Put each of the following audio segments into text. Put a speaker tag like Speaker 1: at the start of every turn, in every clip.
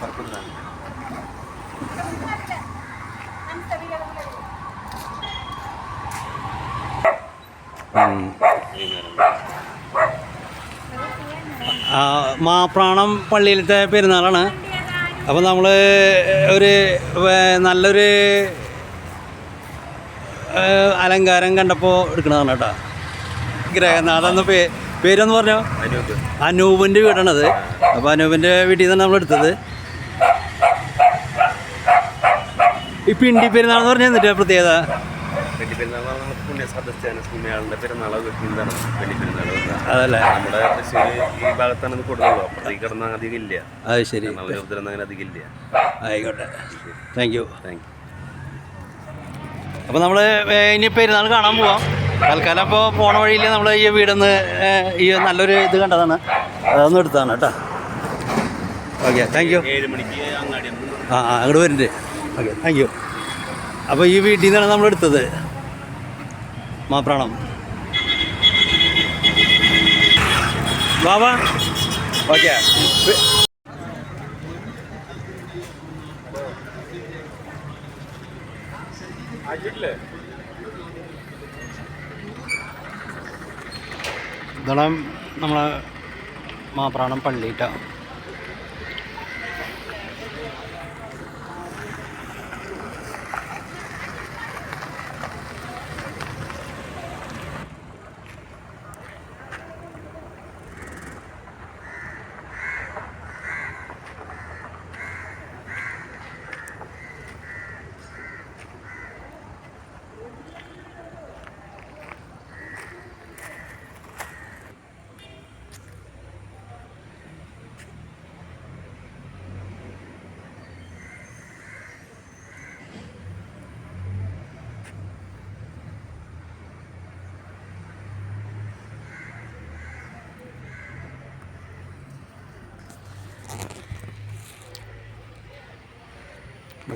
Speaker 1: പറക്കുന്നതാണ്
Speaker 2: ആ, മാപ്രാണം പള്ളിയിലത്തെ പെരുന്നാളാണ്. അപ്പോൾ നമ്മൾ ഒരു നല്ലൊരു അലങ്കാരം കണ്ടപ്പോൾ എടുക്കണതാണ് കേട്ടോ. ഗ്രഹനാഥ എന്ന പേ പേരെന്ന് പറഞ്ഞോ?
Speaker 1: അനൂപിന്റെ
Speaker 2: അനൂപിന്റെ വീടാണത് അപ്പോൾ അനൂപിന്റെ വീട്ടിൽ നിന്നാണ് നമ്മൾ എടുത്തത്. ഇപ്പൊ ഇണ്ടി പെരുന്നാൾ എന്ന് പറഞ്ഞാൽ എന്നിട്ട് പ്രത്യേകത
Speaker 1: അപ്പൊ നമ്മൾ
Speaker 2: അതല്ലേ?
Speaker 1: നമ്മുടെ ഈ ഭാഗത്താണ് ഇത് കൂടുതലുള്ളൂ അപ്പുറത്തേക്ക് കിടന്ന അധികം ഇല്ല.
Speaker 2: അത് ശരി.
Speaker 1: അങ്ങനെ അധികം ഇല്ല.
Speaker 2: ആയിക്കോട്ടെ. താങ്ക് യു
Speaker 1: താങ്ക് യു
Speaker 2: അപ്പോൾ നമ്മൾ ഇനി പെരുന്നാൾ കാണാൻ പോവാം. തൽക്കാലം അപ്പോൾ പോണ വഴിയിൽ നമ്മൾ ഈ വീടൊന്ന് ഈ നല്ലൊരു ഇത് കണ്ടതാണ്. അതൊന്നും എടുത്താണ് കേട്ടോ. ഓക്കെ താങ്ക് യു ആ ആ അങ്ങോട്ട് വരുന്നുണ്ട് ഓക്കെ താങ്ക് യു അപ്പോൾ ഈ വീട്ടിൽ നിന്നാണ് നമ്മൾ എടുത്തത്. മാപ്രാണം. ബാബാ. ഓക്കെ. ഇതാണ് നമ്മളെ മാപ്രാണം പള്ളിയിട്ടാണ്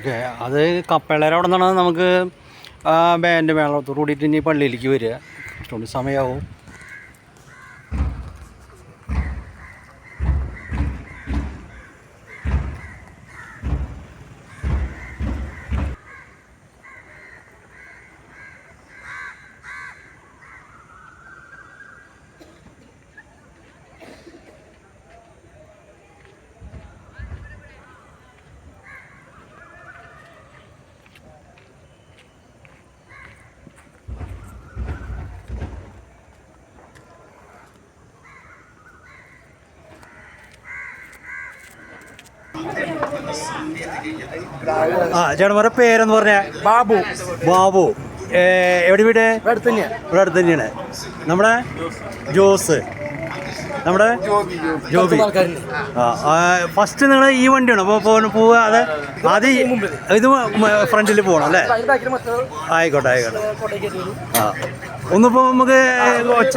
Speaker 2: ഓക്കെ അത് കപ്പേളയുടെ അവിടെ നിന്നാണ് നമുക്ക് ബാൻഡ് മേളത്തോട് കൂടിയിട്ട് ഇനി പള്ളിയിലേക്ക് വരിക. കുറച്ചുകൂടി സമയമാവും ആ ചേട്ടന്മാരുടെ പേരെന്ന് പറഞ്ഞ ബാബു. ബാബു. എവിടെ വീട്? ഇവിടെ അടുത്ത് തന്നെയാണ് നമ്മുടെ ജോസ്. നമ്മുടെ ജോബി ആ ഫസ്റ്റ് നിങ്ങൾ ഈ വണ്ടിയാണ്? അപ്പോൾ പോവുക അതെ അത് ഇത് ഫ്രണ്ടിൽ പോകണം അല്ലേ? ആയിക്കോട്ടെ ആയിക്കോട്ടെ. ആ ഒന്നിപ്പോൾ നമുക്ക് ഒച്ച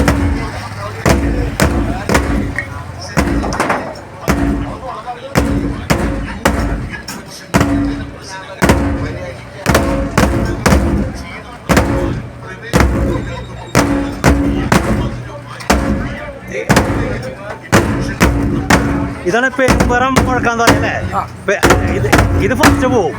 Speaker 2: ഇതാണ് പെരുമ്പറം മുഴക്കാൻ പറയല്ലേ പെ- ഇത് ഇത് ഫസ്റ്റ് പോവും.